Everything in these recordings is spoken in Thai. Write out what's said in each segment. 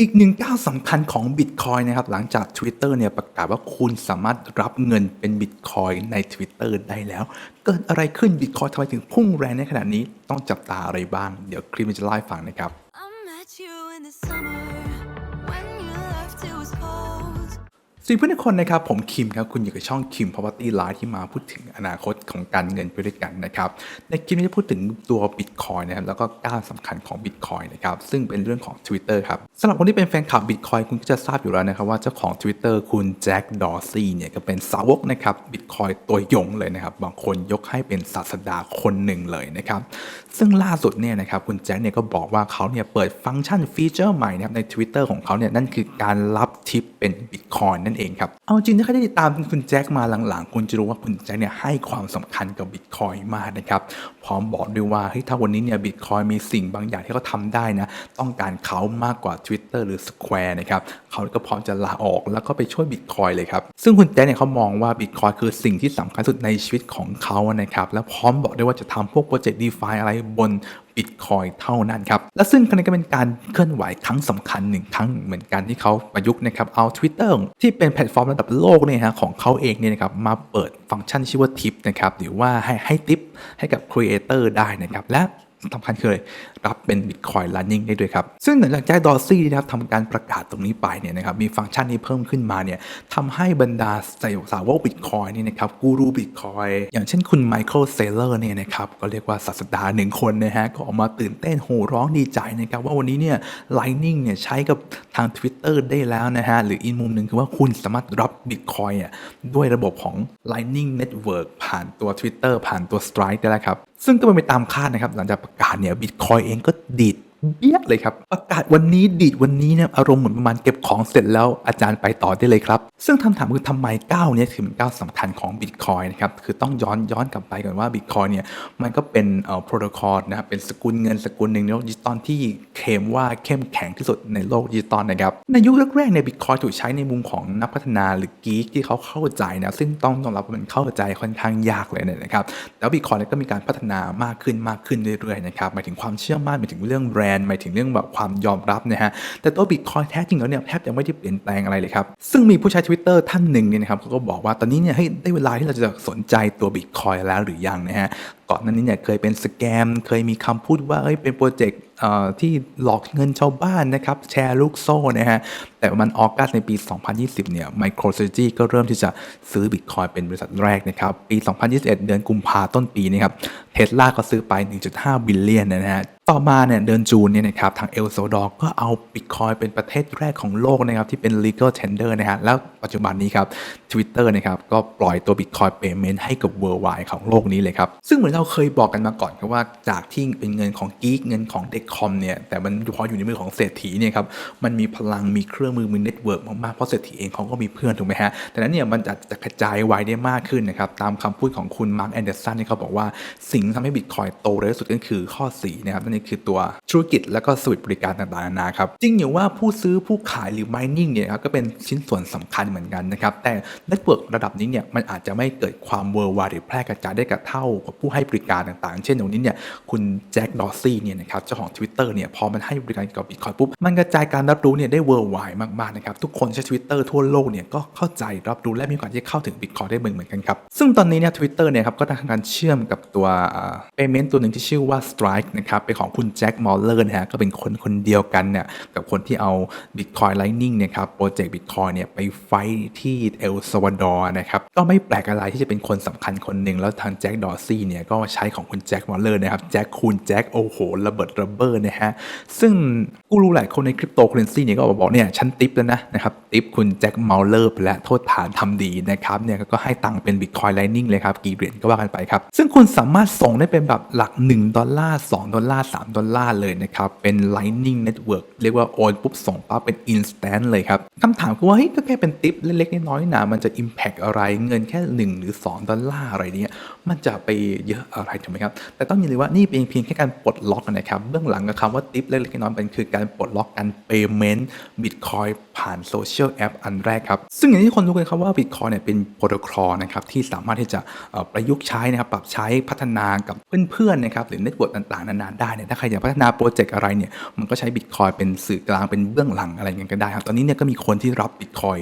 อีกหนึ่งก้าวสำคัญของ Bitcoin นะครับ หลังจาก Twitter เนี่ยประกาศว่าคุณสามารถรับเงินเป็น Bitcoin ใน Twitter ได้แล้ว เกิดอะไรขึ้น Bitcoin ทำไมถึงพุ่งแรงในขนาดนี้ต้องจับตาอะไรบ้าง เดี๋ยวคลิปจะไล่ฟังนะครับ สวัสดีเพื่อนทุกคนนะครับ ผมคิมครับ คุณอยู่กับช่องคิม Property Live ที่มาพูดถึงอนาคตของการเงินไปด้วยกันนะครับ ในคลิปนี้จะพูดถึงตัว Bitcoin นะครับแล้วก็ก้าวสำคัญของ Bitcoin นะครับ ซึ่งเป็นเรื่องของ Twitter ครับสำหรับคนที่เป็นแฟนคลับ Bitcoin คุณก็จะทราบอยู่แล้วนะครับว่าเจ้าของ Twitter คุณแจ็คดอร์ซีเนี่ยก็เป็นสาวกนะครับ Bitcoin ตัวยงเลยนะครับ บางคนยกให้เป็นศาสดาคนหนึ่งเลยนะครับซึ่งล่าสุดเนี่ยนะครับคุณแจ็คเนี่ยก็บอกว่าเขาเนี่ยเปิดฟังก์ชันฟีเจอร์ใหม่นะครับใน Twitter ของเขาเนี่ยนั่นคือการรับทิปเป็น Bitcoin นั่นเองครับ เอาจริงถ้าใครได้ติดตามคุณแจ็คมาหลังๆ คุณจะรู้ว่าคุณแจ็คเนี่ยให้ความสำคัญกับ Bitcoin มากนะครับ พร้อมบอกด้วยว่าเฮ้ยถ้าวันนี้เนี่ย Bitcoin มีสิ่งบางอย่างที่เขาทำได้นะ ต้องการเขามากกว่า Twitter หรือ Square นะครับเขาก็พร้อมจะลาออกแล้วก็ไปช่วย Bitcoin เลยครับ ซึ่งคุณแจ็คเนี่ยเขามองว่า Bitcoin คือสิ่งที่สำคัญสุดในชีวิตของเขานะครับ และพร้อมบอกด้วยว่าจะทำพวกโปรเจกต์ DeFi อะไรบน บิตคอยเท่านั้นครับ และซึ่งครั้งนี้ก็เป็นการเคลื่อนไหวครั้งสำคัญหนึ่งครั้งเหมือนกันที่เขาประยุกต์นะครับเอา Twitter ที่เป็นแพลตฟอร์มระดับโลกเนี่ยฮะของเขาเองเนี่ยนะครับมาเปิดฟังก์ชันชื่อว่าทิปนะครับหรือว่าให้ให้ทิปให้กับครีเอเตอร์ได้นะครับและ สำคัญคือรับเป็น Bitcoin Running ได้ด้วยครับ ซึ่งหลังจากแจ็คดอร์ซี่นะครับทำการประกาศตรงนี้ไปเนี่ยนะครับมีฟังก์ชันนี้เพิ่มขึ้นมาเนี่ยทำให้บรรดาสาวก Bitcoin นี่นะครับกูรู Bitcoin อย่างเช่นคุณไมเคิลเซเลอร์เนี่ยนะครับก็เรียกว่าศาสดาหนึ่งคนนะฮะก็ออกมาตื่นเต้นโห่ร้องดีใจนะครับว่าวันนี้เนี่ย Lightning เนี่ยใช้กับทาง Twitter ได้แล้วนะฮะหรืออีกมุมหนึ่งคือว่าคุณสามารถรับ Bitcoin อะด้วยระบบของ Lightning Network ผ่านตัว Twitter ผ่านตัว Strike ได้แล้วครับ ซึ่งก็เป็นไปตามคาดนะครับ หลังจากประกาศเนี่ยบิตคอยเองก็ดีด เบี้ยเลยครับ ประกาศวันนี้ดีดวันนี้เนี่ยอารมณ์เหมือนประมาณเก็บของเสร็จแล้วอาจารย์ไปต่อได้เลยครับ ซึ่งคำถามคือทำไมก้าวเนี้ถือเป็นก้าวสำคัญของบิตคอยนะครับ คือต้องย้อนย้อนกลับไปก่อนว่าบิตคอยเนี่ยมันก็เป็นเอ่อโปรโตคอลนะครับเป็นสกุลเงินสกุลหนึ่งในโลกดิจิตอลที่เคลมว่าเข้มแข็งที่สุดในโลกดิจิตอลนะครับในยุคแรกๆเนี่ยบิตคอยถูกใช้ในมุมของนักพัฒนาหรือกีกที่เขาเข้าใจนะซึ่งต้องต้องรับว่ามันเข้าใจค่อนข้างยากเลยเนี่ยนะครับแล้วบิตคอยก็มีการพัฒนามากขึ้นมากขึ้นเรื่อยๆนะครับหมายถึงความเชื่อมั่นหมายถึงเรื่องแบรนด์หมายถึงเรื่องแบบความยอมรับนะฮะแต่ตัวบิตคอยแท้จริงแล้วเนี่ยแทบยังไม่ได้เปลี่ยนแปลงอะไรเลยครับซึ่งมีผู้ใช้ Twitter ท่านหนึ่งเนี่ยนะครับเขาก็บอกว่าตอนนี้เนี่ยเฮ้ได้เวลาที่เราจะสนใจตัวบิตคอยแล้วหรือยังนะฮะก่อนหน้านี้เนี่ยเคยเป็นสแกม เคยมีคำพูดว่าเอ้ยเป็นโปรเจกต์ที่หลอกเงินชาวบ้านนะครับ แชร์ลูกโซ่นะฮะ แต่มันออกัสในปี 2020 เนี่ย MicroStrategy ก็เริ่มที่จะซื้อ Bitcoin เป็นบริษัทแรกนะครับ ปี 2021 เดือนกุมภาต้นปีนี้ครับเทสลาก็ซื้อไป 1.5 บิลเลียนนะฮะ ต่อมาเนี่ยเดือนจูนเนี่ยนะครับทางเอลโซดอร์ก็เอา Bitcoin เป็นประเทศแรกของโลกนะครับที่เป็น legal tender นะฮะแล้วปัจจุบันนี้ครับ Twitter นะครับก็ปล่อยตัว Bitcoin Payment ให้กับ worldwide ของโลกนี้เลยครับ ซึ่งเหมือนเราเคยบอกกันมาก่อนครับว่าจากที่เป็นเงินของกีกเงินของเด็กคอมเนี่ยแต่มันพออยู่ในมือของเศรษฐีเนี่ยครับมันมีพลังมีเครื่องมือมีเน็ตเวิร์กมากๆเพราะเศรษฐีเองเขาก็มีเพื่อนถูกไหมฮะแต่นั้นเนี่ยมันจะจะกระจายไวได้มากขึ้นนะครับตามคำพูดของคุณมาร์คแอนเดอร์สันที่เขาบอกว่าสิ่งที่ทำให้บิตคอยโตเร็วสุดก็คือข้อ4นะครับนั่คือตัวธุรกิจแล้วก็สวิตบริการต่างๆนานาครับจริงอยู่ว่าผู้ซื้อผู้ขายหรือ mining เนี่ยครับก็เป็นชิ้นส่วนสำคัญเหมือนกันนะครับแต่เน็ตเวิร์กระดับนี้เนี่ยมันอาจจะไม่เกิดความเวอร์วาหรือแพร่กระจายได้กับเท่ากับผู้ให้บริการต่างๆ เช่นตรงนี้เนี่ยคุณแจ็คดอซี่เนี่ยนะครับเจ้าของ Twitter เนี่ยพอมันให้บริการกับบิตคอยปุ๊บมันกระจายการรับรู้เนี่ยได้เวอร์ไวมากๆนะครับทุกคนใช้ Twitter ทั่วโลกเนี่ยก็เข้าใจรับรู้และมีโอกาสที่เข้าถึงบิตคอยได้เหมือนเหมือนกันครับซึ่งตอนนี้เนี่ยทวิตเตอร์เนี่ยครับก็ทำการเชื่อมกับตัวเปเมนต์ตัวหนึ่งที่ชื่อว่า Strike นะครับเป็นของของคุณแจ็คมอลเลอร์นะฮะก็เป็นคนคนเดียวกันเนี่ยกับคนที่เอา Bitcoin Lightning เนี่ยครับโปรเจกต์ Bitcoin เนี่ยไปไฟที่เอลซาวาดอร์นะครับก็ไม่แปลกอะไรที่จะเป็นคนสำคัญคนหนึ่งแล้วทางแจ็คดอร์ซี่เนี่ยก็ใช้ของคุณแจ็คมอลเลอร์นะครับแจ็คคูณแจ็คโอ้โหระเบิดระเบ้อนะฮะซึ่งกูรู้หลายคนในคริปโตเคอเรนซีเนี่ยก็บอกเนี่ยฉันติปแล้วนะนะครับติปคุณแจ็คมอลเลอร์ไปแล้วโทษฐานทำดีนะครับเนี่ยก็ให้ตังค์เป็น Bitcoin Lightning เลยครับกี่เหรียญก็ว่ากันไปครับซึ่งคุณสามารถส่งได้เป็นแบบหลัก 1 ดอลลาร์ 2 ดอลลาร์3 ดอลลาร์เลยนะครับ เป็น Lightning Network เรียกว่าโอนปุ๊บส่งปั๊บเป็น instant เลยครับคำถามคือว่าเฮ้ยก็แค่เป็นติปเล็กๆน้อยๆนะมันจะ impact อะไรเงินแค่ 1 หรือ 2 ดอลลาร์อะไรเนี้ยมันจะไปเยอะอะไรถูกไหมครับ แต่ต้องยินดีว่านี่เป็นเพียงแค่การปลดล็อกนะครับเบื้องหลังกับคำว่าติปเล็กๆน้อยๆเป็นคือการปลดล็อกการ payment Bitcoin ผ่านโซเชียลแอปอันแรกครับ ซึ่งอย่างที่คนรู้กันครับว่า Bitcoin เนี่ยเป็นโปรโตคอลนะครับที่สามารถที่จะประยุกต์ใช้นะครับปรับใช้พัฒนากับเพื่อนๆนะครับหรือเน็ตเวิร์กต่างๆนานาได้เนี่ยถ้าใครอยากพัฒนาโปรเจกต์อะไรเนี่ยมันก็ใช้บิตคอยเป็นสื่อกลางเป็นเบื้องหลังอะไรเงี้ยก็ได้ครับตอนนี้เนี่ยก็มีคนที่รับบิตคอย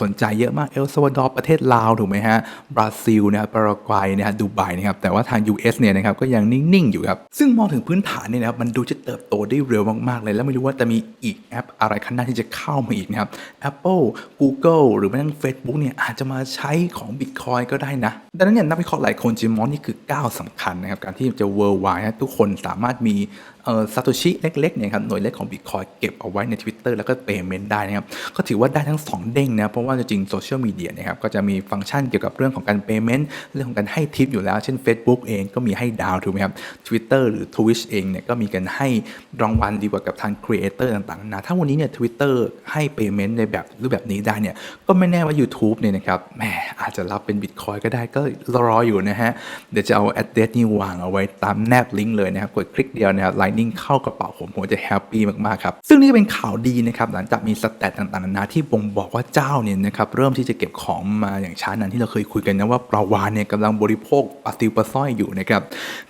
สนใจเยอะมากเอลซาวาดอร์ประเทศลาวถูกไหมฮะบราซิลนะครับปารากวัยนะฮะดูไบนะครับแต่ว่าทาง US เนี่ยนะครับก็ยังนิ่ง ๆ อยู่ครับ ซึ่งมองถึงพื้นฐานเนี่ยนะครับมันดูจะเติบโตได้เร็วมาก ๆ เลย แล้วไม่รู้ว่าจะมีอีกแอปอะไรข้างหน้าที่จะเข้ามาอีกนะครับ Apple Google หรือแม้กระทั่ง Facebook เนี่ยอาจจะมาใช้ของ Bitcoin ก็ได้นะดังนั้นเนี่ยนักวิเคราะห์หลายคนจึงมองนี่คือก้าวสำคัญนะครับการที่จะ worldwide ทุกคนสามารถมี ซาโตชิเล็กๆเนี่ยครับหน่วยเล็กของ Bitcoin เก็บเอาไว้ใน Twitter แล้วก็ Payment ได้นะครับก็ถือว่าได้ทั้ง 2 เด้งนะเพราะว่าจริงๆโซเชียลมีเดียนะครับก็จะมีฟังก์ชันเกี่ยวกับเรื่องของการ Payment เรื่องของการให้ทิปอยู่แล้ว เช่น Facebook เองก็มีให้ดาวถูกไหมครับ Twitter หรือ Twitch เองเนี่ยก็มีการให้รางวัลดีกว่ากับทาง Creator ต่างๆนานาถ้าวันนี้เนี่ย Twitter ให้ Payment ในแบบรูปแบบนี้ได้เนี่ยก็ไม่แน่ว่า YouTube เนี่ยนะครับแหมอาจจะรับเป็น Bitcoin ก็ได้ก็รออยู่นะฮะเดี๋ยวจะเอา address นี่วางเอาไว้ตามแนบลิงก์เลยนะครับกดคลิกเดียวนะครับ Lightning เข้ากระเป๋าผมผมจะแฮปปี้มากๆครับซึ่งนี่เป็นข่าวดีนะครับหลังจากมีสแตทต่างๆนานาที่บ่งบอกว่าเจ้าเนี่ยนะครับเริ่มที่จะเก็บของมาอย่างช้านานที่เราเคยคุยกันนะว่าปลาวานเนี่ยกำลังบริโภคปลาติวปลาสร้อยอยู่นะครับ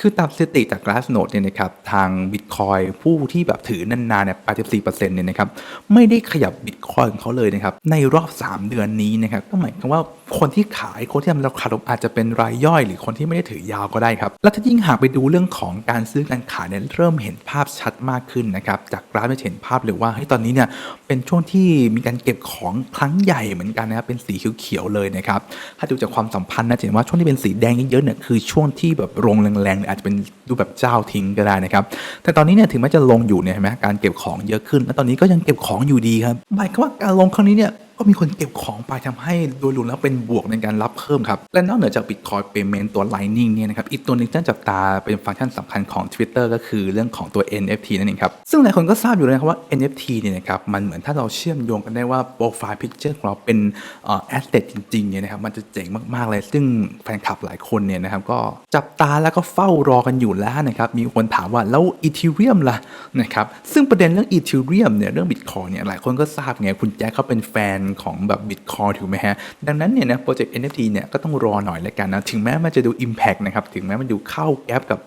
คือตามสถิติจาก Glassnode เนี่ยนะครับทาง Bitcoin ผู้ที่แบบถือนานๆเนี่ย84%เนี่ยนะครับไม่ได้ขยับ Bitcoin ของเขาเลยนะครับในรอบ 3 เดือนนี้นะครับก็หมายความว่าคนที่ขายคนที่ทำราคาลงอาจจะเป็นรายย่อย หรือคนที่ไม่ได้ถือยาวก็ได้ครับ แล้วถ้ายิ่งหากไปดูเรื่องของการซื้อการขายเนี่ยเริ่มเห็นภาพชัดมากขึ้นนะครับ จากกราฟจะเห็นภาพเลยว่าเฮ้ยตอนนี้เนี่ยเป็นช่วงที่มีการเก็บของครั้งใหญ่เหมือนกันนะครับเป็นสีเขียวๆเลยนะครับถ้าดูจากความสัมพันธ์นะจะเห็นว่าช่วงที่เป็นสีแดงเยอะๆเนี่ยคือช่วงที่แบบลงแรงๆอาจจะเป็นดูแบบเจ้าทิ้งก็ได้นะครับแต่ตอนนี้เนี่ยถึงแม้จะลงอยู่เนี่ยเห็นไหมการเก็บของเยอะขึ้น แล้วตอนนี้ก็ยังเก็บของอยู่ดีครับหมายความว่าการลงครั้งนี้เนี่ย ก็มีคนเก็บของไปทำให้โดยรวมแล้วเป็นบวกในการรับเพิ่มครับ และนอกเหนือจาก Bitcoin Payment ตัว Lightning เนี่ยนะครับอีกตัวหนึงที่จับตาเป็นฟังก์ชันสำคัญของ Twitter ก็คือเรื่องของตัว NFT นั่นเองครับ ซึ่งหลายคนก็ทราบอยู่แล้วนะครับว่า NFT เนี่ยนะครับมันเหมือนถ้าเราเชื่อมโยงกันได้ว่าโปรไฟล์พิกเจอร์ของเราเป็นเอ่อ asset จริงๆเนี่ยนะครับมันจะเจ๋งมากๆเลย ซึ่งแฟนคลับหลายคนเนี่ยนะครับก็จับตาแล้วก็เฝ้ารอกันอยู่แล้วนะครับมีคนถามว่าแล้ว Ethereum ล่ะนะครับซึ่งประเด็นเรื่อง Ethereum เนี่ยเรื่อง Bitcoin เนี่ยหลายคนก็ทราบไงคุณแจ็คเขาเป็นแฟนของแบบบิตคอยถูกไหมฮะ ดังนั้นเนี่ยนะโปรเจกต์ NFT เนี่ยก็ต้องรอหน่อยแล้วกันนะ ถึงแม้มันจะดู Impact นะครับ ถึงแม้มันดูเข้าแอปกับ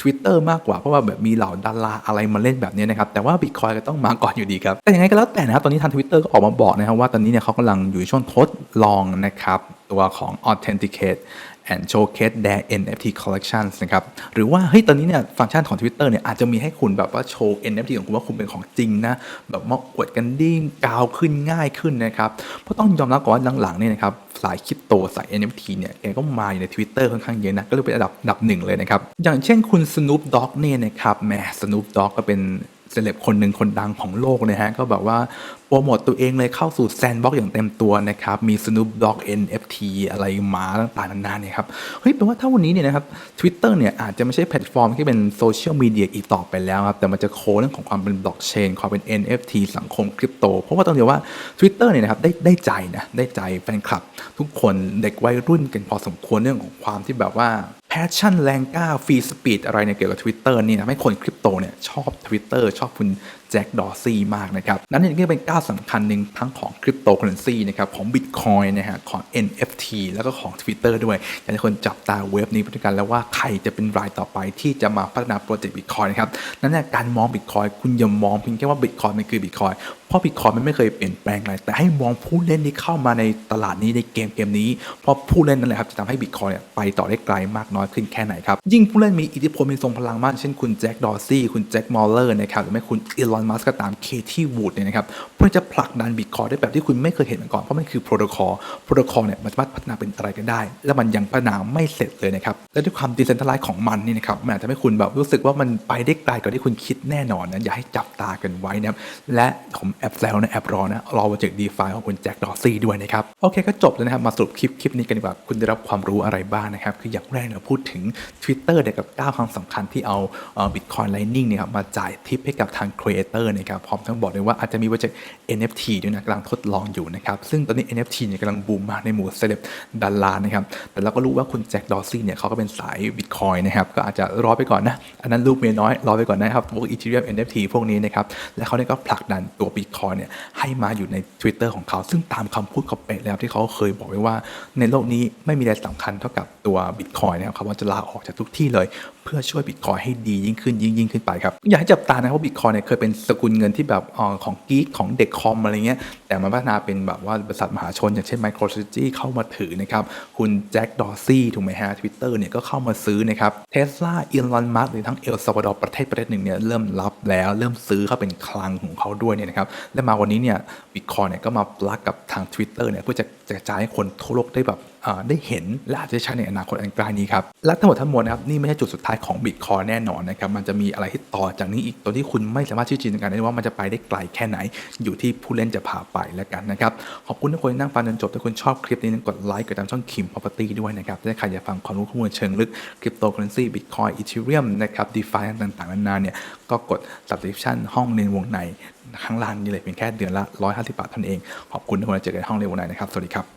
Twitter มากกว่า เพราะว่าแบบมีเหล่าดาราอะไรมาเล่นแบบนี้นะครับ แต่ว่าบิตคอยก็ต้องมาก่อนอยู่ดีครับ แต่ยังไงก็แล้วแต่นะครับ ตอนนี้ทาง Twitter ก็ออกมาบอกนะครับว่าตอนนี้เนี่ยเขากำลังอยู่ช่วงทดลองนะครับตัวของ Authenticate and showcase their NFT collections นะครับ หรือว่าเฮ้ยตอนนี้เนี่ยฟังก์ชันของ Twitter เนี่ยอาจจะมีให้คุณแบบว่าโชว์ NFT ของคุณว่าคุณเป็นของจริงนะ แบบมาอวดกันดิ้งกาวขึ้นง่ายขึ้นนะครับ เพราะต้องยอมรับก่อนว่าหลังๆเนี่ยนะครับสายคริปโตสาย NFT เนี่ยแกก็มาอยู่ใน Twitter ค่อนข้างเยอะนะ ก็เลยเป็นอันดับดับหนึ่งเลยนะครับ อย่างเช่นคุณ Snoop Dogg เนี่ยนะครับแหม Snoop Dogg ก็เป็น ซเลบคนหนึ่งคนดังของโลกนะฮะ ก็แบบว่าโปรโมตตัวเองเลยเข้าสู่แซนบ็อกอย่างเต็มตัวนะครับ มี Snoop Dogg NFT อะไรมาต่างๆนานาเนี่ยครับ เฮ้ยแปลว่าถ้าวันนี้เนี่ยนะครับ Twitter เนี่ยอาจจะไม่ใช่แพลตฟอร์มที่เป็นโซเชียลมีเดียอีกต่อไปแล้วครับ แต่มันจะโคเรื่องของความเป็นบล็อกเชนความเป็น NFT สังคมคริปโต เพราะว่าต้องเรียกว่า Twitter เนี่ยนะครับได้ได้ใจนะได้ใจแฟนคลับ ทุกคนเด็กวัยรุ่นกันพอสมควรเรื่องของความที่แบบว่าแพชชั่นแรงกล้าฟรีสปีดอะไรเนี่ยเกี่ยวกับ Twitter นี่นะให้คนคริปโตเนี่ยชอบ Twitter ชอบคุณ จ็คดอร์ซี่มากนะครับ นั่นเองก็เป็นก้าวสำคัญหนึ่งทั้งของคริปโตเคอเรนซีนะครับของ Bitcoin นะฮะของ NFT แล้วก็ของ Twitter ด้วยอยากให้คนจับตาเว็บนี้ไปด้วยกันแล้วว่าใครจะเป็นรายต่อไปที่จะมาพัฒนาโปรเจกต์ Bitcoin นะครับ นั่นแหละการมอง Bitcoin คุณอย่ามองเพียงแค่ว่า Bitcoin มันคือ Bitcoin เพราะ Bitcoin มันไม่เคยเปลี่ยนแปลงอะไร แต่ให้มองผู้เล่นที่เข้ามาในตลาดนี้ในเกมเกมนี้ เพราะผู้เล่นนั่นแหละครับจะทำให้ Bitcoin เนี่ยไปต่อได้ไกลมากน้อยขึ้นแค่ไหนครับ ยิ่งผู้เล่นมีอิทธิพลมีทรงพลังมาก เช่นคุณแจ็คดอร์ซี่คุณแจ็คมอลเลอร์นะครับหรือไม่คุณอีลอนมัสก์ก็ตามเคที่วูดเนี่ยนะครับเพื่อจะผลักดัน Bitcoin ได้แบบที่คุณไม่เคยเห็นมาก่อน เพราะมันคือโปรโตคอลโปรโตคอลเนี่ยมันสามารถพัฒนาเป็นอะไรก็ได้ และมันยังพัฒนาไม่เสร็จเลยนะครับและด้วยความดิเซนทัลไลซ์ของมันนี่นะครับมันอาจจะให้คุณแบบรู้สึกว่ามันไปได้ไกลกว่าที่คุณคิดแน่นอนนะอย่าให้จับตากันไว้นะครับและผมแอบแซวนะแอบรอนะรอโปรเจกต์ดีฟาของคุณแจ็คดอร์ซี่ด้วยนะครับโอเคก็จบแล้วนะครับมาสรุปคลิปคลิปนี้กันดีกว่าคุณได้รับความรู้อะไรบ้างนะครับคืออย่างแรกเนี่ยพูดถึง Twitter เนี่ยกับ9ความสำคัญที่เอาบิตคอยน์ไลนิ่งเนี่ยครับมาจ่ายทิปให้กับทางครีเอตอร์นะครับพร้อมทั้งบอกเลยว่าอาจจะมีโปรเจกต์ NFT ด้วยนะกำลังทดลองอยู่นะครับซึ่งตอนนี้ NFT เนี่ยกำลังบูมมากในหมู่เซเลบดารานะครับแต่เราก็รู้ว่าคุณแจ็คดอร์ซี่เนี่ยเขาก็เป็นสายบิตคอยนะครับก็อาจจะรอไปก่อนนะอันนั้นลูกเมียน้อยรอไปก่อนนะครับพวก Ethereum NFT พวกนี้นะครับและเขาเนี่ยก็ผลักดันตัวบิตคอยเนี่ยให้มาอยู่ใน Twitter ของเขาซึ่งตามคำพูดเขาเป๊ะแล้วที่เขาเคยบอกไว้ว่า ในโลกนี้ไม่มีอะไรสำคัญเท่ากับตัวบิตคอยนะครับเขาว่าจะลาออกจากทุกที่เลย เพื่อช่วยบิตคอยให้ดียิ่งขึ้นยิ่งยิ่งขึ้นไปครับอยากให้จับตานะครับว่าบิตคอยเนี่ยเคยเป็นสกุลเงินที่แบบอของกีกของเด็กคอมอะไรเงี้ย แต่มันพัฒนาเป็นแบบว่าบริษัทมหาชน อย่างเช่น MicroStrategy เข้ามาถือนะครับ คุณแจ็คดอร์ซี่ถูกไหมฮะทวิตเตอร์เนี่ยก็เข้ามาซื้อนะครับเทสลาอีลอนมัสหรือทั้งเอลซาวาดอร์ประเทศประเทศหนึ่งเนี่ยเริ่มรับแล้วเริ่มซื้อเข้าเป็นคลังของเขาด้วยเนี่ยนะครับและมาวันนี้เนี่ยบิตคอยเนี่ยก็มาปลักกับทาง Twitter เนี่ยเพื่อจะกระจายให้คนทั่วโลกได้แบบ ได้เห็นและอาจจะใช้ในอนาคตอันใกล้นี้ครับ และทั้งหมดทั้งมวลนะครับนี่ไม่ใช่จุดสุดท้ายของบิตคอยแน่นอนนะครับมันจะมีอะไรที่ต่อจากนี้อีกตัวที่คุณไม่สามารถที่จะจินตนาการได้ว่ามันจะไปได้ไกลแค่ไหน อยู่ที่ผู้เล่นจะพาไปแล้วกันนะครับขอบคุณทุกคนที่นั่งฟังจนจบถ้าคุณชอบคลิปนี้กดไลค์กดตามช่องคิม property ด้วยนะครับถ้าใครอยากฟังความรู้ข้อมูลเชิงลึกคริปโตเคอเรนซีบิตคอยอีเทเรียมนะครับดีฟายต่างๆนานาเนี่ยก็กด subscription ห้องเรียนวงในข้างล่างนี่เลยเพียงแค่เดือนละ 150 บาทเท่านั้นเอง ขอบคุณทุกคนเจอกันห้องเรียนวงในนะครับ สวัสดีครับ